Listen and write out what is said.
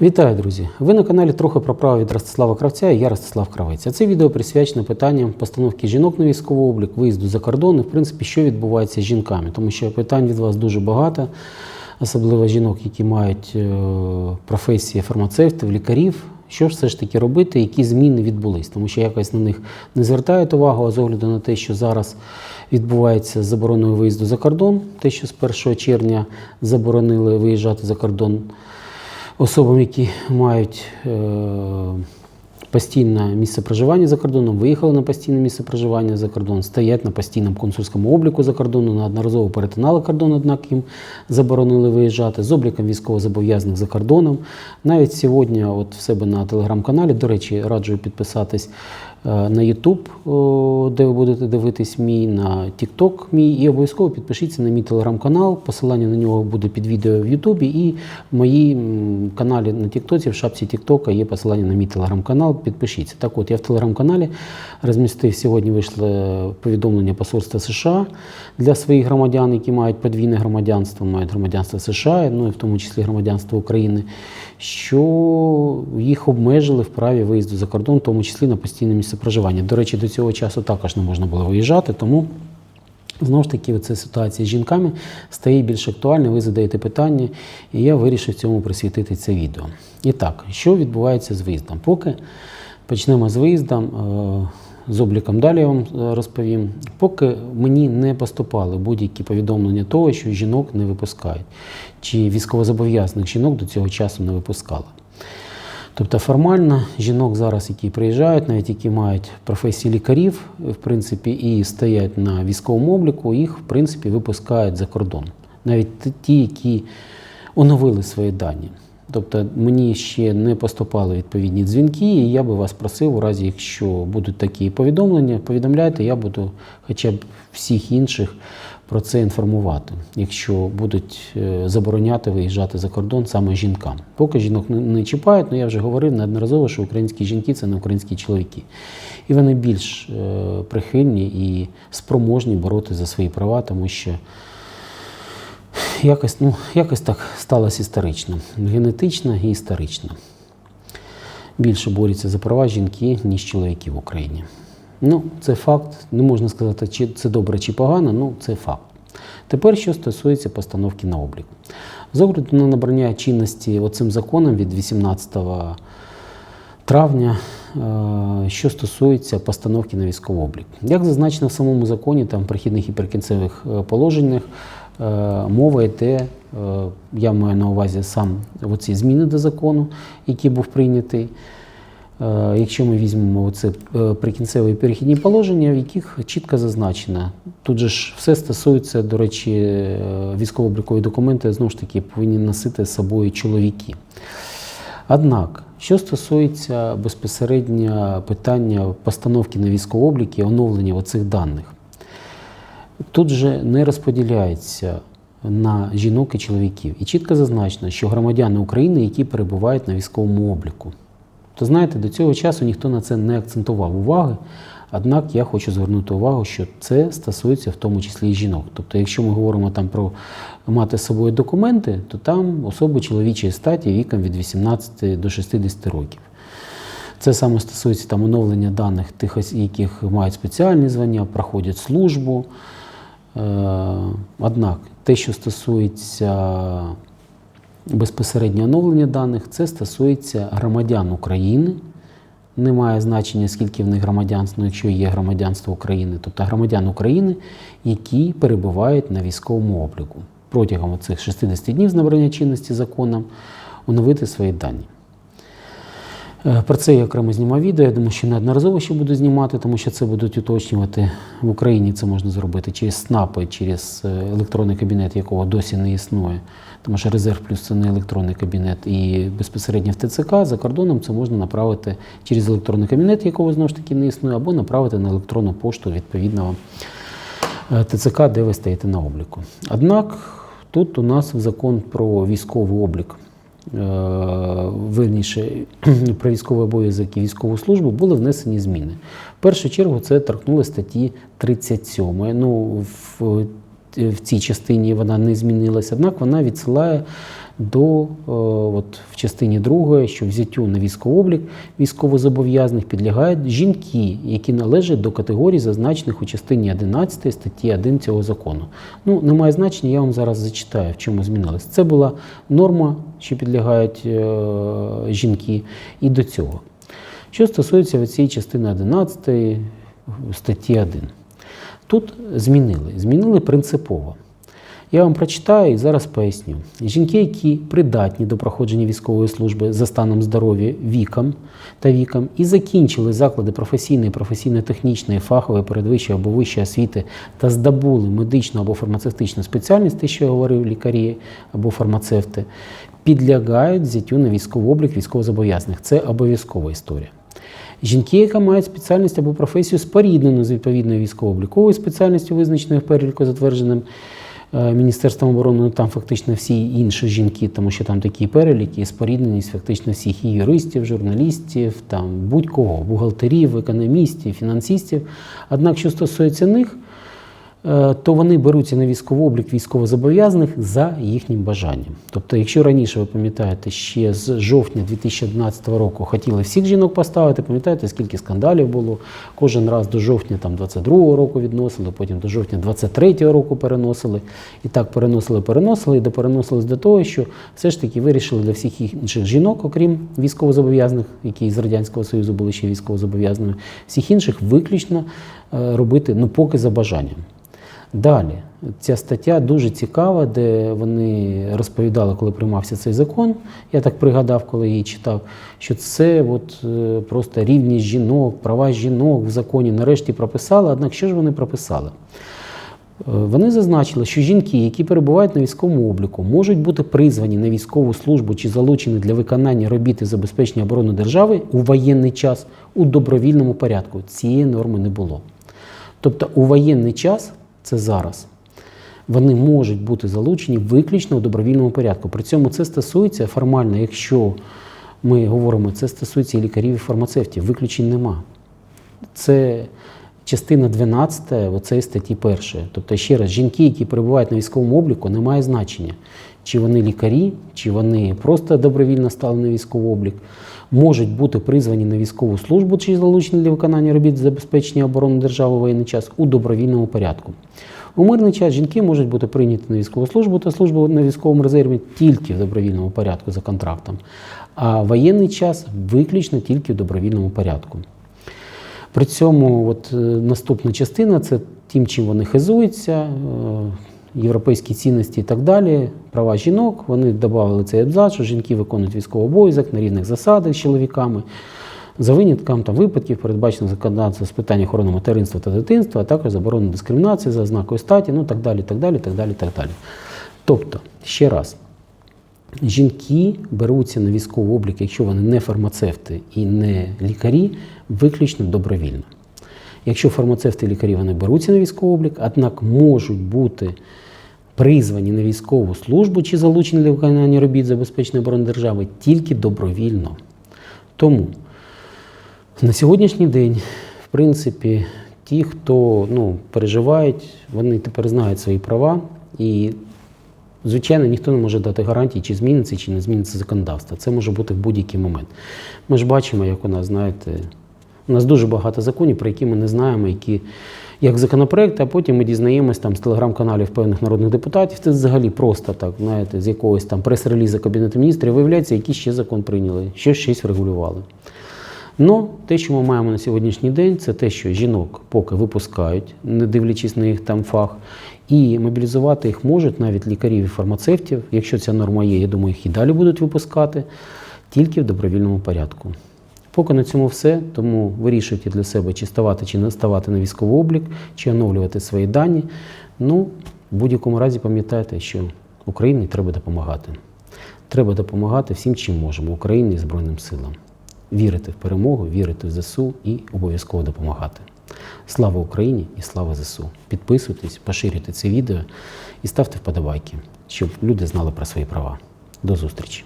Вітаю, друзі! Ви на каналі трохи про право від Ростислава Кравця і я Ростислав Кравець. А це відео присвячено питанням постановки жінок на військовий облік, виїзду за кордон і, в принципі, що відбувається з жінками, тому що питань від вас дуже багато, особливо жінок, які мають е, професії фармацевтів, лікарів. Що ж все ж таки робити, які зміни відбулись, тому що якось на них не звертають увагу, а з огляду на те, що зараз відбувається з забороною виїзду за кордон, те, що з 1 червня заборонили виїжджати за кордон особам, які мають е, постійне місце проживання за кордоном, виїхали на постійне місце проживання за кордон, стоять на постійному консульському обліку за кордоном, неодноразово перетинали кордон, однак їм заборонили виїжджати з обліком військовозобов'язаних за кордоном. Навіть сьогодні, от в себе на телеграм-каналі, до речі, раджу підписатись на YouTube, де ви будете дивитись мій, на TikTok мій, і обов'язково підпишіться на мій телеграм-канал. Посилання на нього буде під відео в Ютубі. І в моїй каналі на Тіктоці, в шапці Тіктока є посилання на мій телеграм-канал. Підпишіться. Так от, я в телеграм-каналі розмістив сьогодні вийшло повідомлення Посольства США для своїх громадян, які мають подвійне громадянство, мають громадянство США, ну і в тому числі громадянство України, що їх обмежили в праві виїзду за кордон, в тому числі на постійне місце проживання. До речі, до цього часу також не можна було виїжджати, тому. Знову ж таки, ця ситуація з жінками стає більш актуальною. Ви задаєте питання, і я вирішив цьому присвятити це відео. І так, що відбувається з виїздом? Поки почнемо з виїздом, е, з обліком далі я вам е, розповім. Поки мені не поступали будь-які повідомлення того, що жінок не випускають, чи військовозобов'язаних жінок до цього часу не випускали. Тобто формально жінок зараз, які приїжджають, навіть які мають професії лікарів, в принципі, і стоять на військовому обліку, їх в принципі випускають за кордон. Навіть ті, які оновили свої дані. Тобто мені ще не поступали відповідні дзвінки, і я би вас просив, у разі, якщо будуть такі повідомлення, повідомляйте, я буду хоча б всіх інших про це інформувати, якщо будуть е, забороняти виїжджати за кордон саме жінкам. Поки жінок не, чіпають, але я вже говорив неодноразово, що українські жінки це не українські чоловіки. І вони більш е, прихильні і спроможні боротися за свої права, тому що якось, ну, якось так сталося історично, генетично і історично. Більше борються за права жінки, ніж чоловіки в Україні. Ну, це факт. Не можна сказати, чи це добре чи погано, ну це факт. Тепер, що стосується постановки на облік. З огляду на набрання чинності оцим законом від 18 травня, е, що стосується постановки на військовий облік. Як зазначено в самому законі, там прихідних і прикінцевих е, положеннях, мова йде, е, я маю на увазі сам оці зміни до закону, який був прийнятий. Е, Якщо ми візьмемо оце е, прикінцеві перехідні положення, в яких чітко зазначено, тут же ж все стосується, до речі, е, військово-облікові документи знову ж таки повинні носити з собою чоловіки. Однак, що стосується безпосередньо питання постановки на військовий облік і оновлення оцих даних, тут же не розподіляється на жінок і чоловіків. І чітко зазначено, що громадяни України, які перебувають на військовому обліку. То знаєте, до цього часу ніхто на це не акцентував уваги. Однак я хочу звернути увагу, що це стосується в тому числі і жінок. Тобто, якщо ми говоримо там про мати з собою документи, то там особи чоловічої статі віком від 18 до 60 років. Це саме стосується там оновлення даних тих, яких мають спеціальні звання, проходять службу. Е, Однак те, що стосується безпосередньо оновлення даних, це стосується громадян України. Немає значення, скільки в них громадянство, ну, якщо є громадянство України, тобто громадян України, які перебувають на військовому обліку протягом цих 60 днів з набрання чинності законом оновити свої дані. Е, Про це я окремо знімав відео. Я думаю, що неодноразово ще буду знімати, тому що це будуть уточнювати в Україні. Це можна зробити через СНАПи, через е, електронний кабінет, якого досі не існує. Тому що резерв плюс це не електронний кабінет. І безпосередньо в ТЦК за кордоном це можна направити через електронний кабінет, якого знову ж таки не існує, або направити на електронну пошту відповідного е, ТЦК, де ви стоїте на обліку. Однак тут у нас закон про військовий облік, верніше про військовий обов'язок і військову службу були внесені зміни. В першу чергу це торкнули статті 37. Ну, в, в цій частині вона не змінилася, однак вона відсилає до е, от, в частині 2, що взяттю на військовий облік військовозобов'язаних підлягають жінки, які належать до категорій, зазначених у частині 11 статті 1 цього закону. Ну, немає значення, я вам зараз зачитаю, в чому змінилось. Це була норма, що підлягають е, жінки, і до цього. Що стосується цієї частини 11 статті 1. Тут змінили, змінили принципово. Я вам прочитаю і зараз поясню. Жінки, які придатні до проходження військової служби за станом здоров'я віком та віком, і закінчили заклади професійної, професійно-технічної, фахової, передвищої або вищої освіти та здобули медичну або фармацевтичну спеціальність, те, що я говорив, лікарі або фармацевти, підлягають взяттю на військовий облік військовозобов'язаних. Це обов'язкова історія. Жінки, яка мають спеціальність або професію споріднену з відповідною військово-обліковою спеціальністю, визначеною в переліку затвердженим Міністерством оборони, ну там фактично всі інші жінки, тому що там такі переліки, спорідненість фактично всіх і юристів, журналістів, там будь-кого, бухгалтерів, економістів, фінансистів. Однак, що стосується них, е, то вони беруться на військовий облік військовозобов'язаних за їхнім бажанням. Тобто, якщо раніше ви пам'ятаєте, ще з жовтня 2011 року хотіли всіх жінок поставити, пам'ятаєте, скільки скандалів було. Кожен раз до жовтня там 22-го року відносили, потім до жовтня 23-го року переносили. І так переносили, переносили, і допереносились до того, що все ж таки вирішили для всіх інших жінок, окрім військовозобов'язаних, які з Радянського Союзу були ще військовозобов'язаними, всіх інших виключно е, робити ну поки за бажанням. Далі, ця стаття дуже цікава, де вони розповідали, коли приймався цей закон. Я так пригадав, коли її читав, що це от, е, просто рівність жінок, права жінок в законі нарешті прописали. Однак що ж вони прописали? Е, Вони зазначили, що жінки, які перебувають на військовому обліку, можуть бути призвані на військову службу чи залучені для виконання робіт і забезпечення оборони держави у воєнний час у добровільному порядку. Цієї норми не було. Тобто у воєнний час, це зараз, вони можуть бути залучені виключно у добровільному порядку. При цьому це стосується формально, якщо ми говоримо, це стосується і лікарів, і фармацевтів, виключень нема. Це частина 12 оцеї статті 1. Тобто, ще раз, жінки, які перебувають на військовому обліку, не має значення, чи вони лікарі, чи вони просто добровільно стали на військовий облік, можуть бути призвані на військову службу чи залучені для виконання робіт забезпечення оборони держави в воєнний час у добровільному порядку. У мирний час жінки можуть бути прийняті на військову службу та службу на військовому резерві тільки в добровільному порядку за контрактом, а воєнний час виключно тільки в добровільному порядку. При цьому от, е, наступна частина це тим, чим вони хизуються, е, європейські цінності і так далі, права жінок. Вони додали цей абзац, що жінки виконують військовий обов'язок на рівних засадах з чоловіками. За винятком там, випадків, передбачених законодавством з питань охорони материнства та дитинства, а також заборони дискримінації за ознакою статі, ну так далі, так далі, так далі, так далі. Тобто, ще раз, жінки беруться на військовий облік, якщо вони не фармацевти і не лікарі, виключно добровільно. Якщо фармацевти і лікарі вони беруться на військовий облік, однак можуть бути призвані на військову службу чи залучені для виконання робіт забезпечення оборони держави тільки добровільно. Тому на сьогоднішній день, в принципі, ті, хто ну, переживають, вони тепер знають свої права і Звичайно, ніхто не може дати гарантії, чи зміниться, чи не зміниться законодавство. Це може бути в будь-який момент. Ми ж бачимо, як у нас, знаєте, у нас дуже багато законів, про які ми не знаємо, які як законопроекти, а потім ми дізнаємось там з телеграм-каналів певних народних депутатів. Це взагалі просто так, знаєте, з якогось там прес-релізу Кабінету міністрів виявляється, який ще закон прийняли, що щось врегулювали. Ну, те, що ми маємо на сьогоднішній день, це те, що жінок поки випускають, не дивлячись на їх там фах, і мобілізувати їх можуть навіть лікарів і фармацевтів. Якщо ця норма є, я думаю, їх і далі будуть випускати тільки в добровільному порядку. Поки на цьому все, тому вирішуйте для себе, чи ставати, чи не ставати на військовий облік, чи оновлювати свої дані. Ну, в будь-якому разі пам'ятайте, що Україні треба допомагати. Треба допомагати всім, чим можемо Україні і Збройним силам. Вірити в перемогу, вірити в ЗСУ і обов'язково допомагати. Слава Україні і слава ЗСУ! Підписуйтесь, поширюйте це відео і ставте вподобайки, щоб люди знали про свої права. До зустрічі!